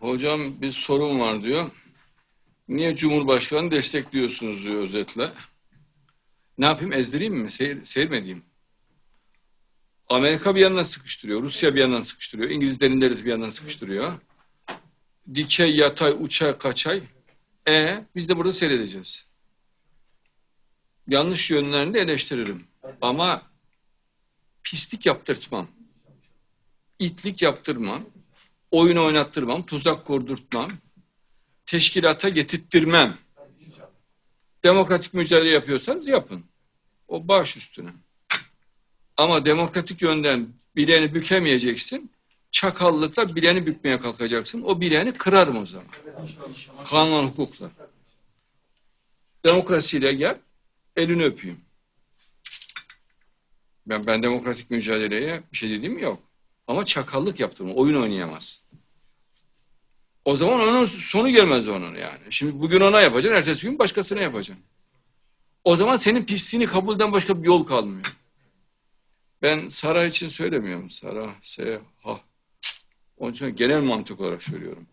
Hocam bir sorun var diyor. Niye Cumhurbaşkanı destekliyorsunuz diyor özetle. Ne yapayım ezdireyim mi? Seyir, seyir mi edeyim? Amerika bir yandan sıkıştırıyor. Rusya bir yandan sıkıştırıyor. İngilizlerin devleti bir yandan sıkıştırıyor. Dikey, yatay, uçay, kaçay. E biz de burada seyredeceğiz. Yanlış yönlerini eleştiririm. Ama pislik yaptırtmam. İtlik yaptırmam. Oyun oynattırmam. Tuzak kurdurtmam. Teşkilata getirttirmem. Demokratik mücadele yapıyorsanız yapın. O baş üstüne. Ama demokratik yönden bileğini bükemeyeceksin. Çakallıkla bileğini bükmeye kalkacaksın. O bileğini kırarım o zaman. Kanun hukukla. Demokrasiyle gel, elini öpeyim. Ben, ben demokratik mücadeleye bir şey dediğim yok. Ama çakallık yaptım. Oyun oynayamaz. O zaman onun sonu gelmez onun yani. Şimdi bugün ona yapacaksın, ertesi gün başkasına yapacaksın. O zaman senin pisliğini kabulden başka bir yol kalmıyor. Ben Sara için söylemiyorum. Sara, S, ha. Onun için genel mantık olarak söylüyorum.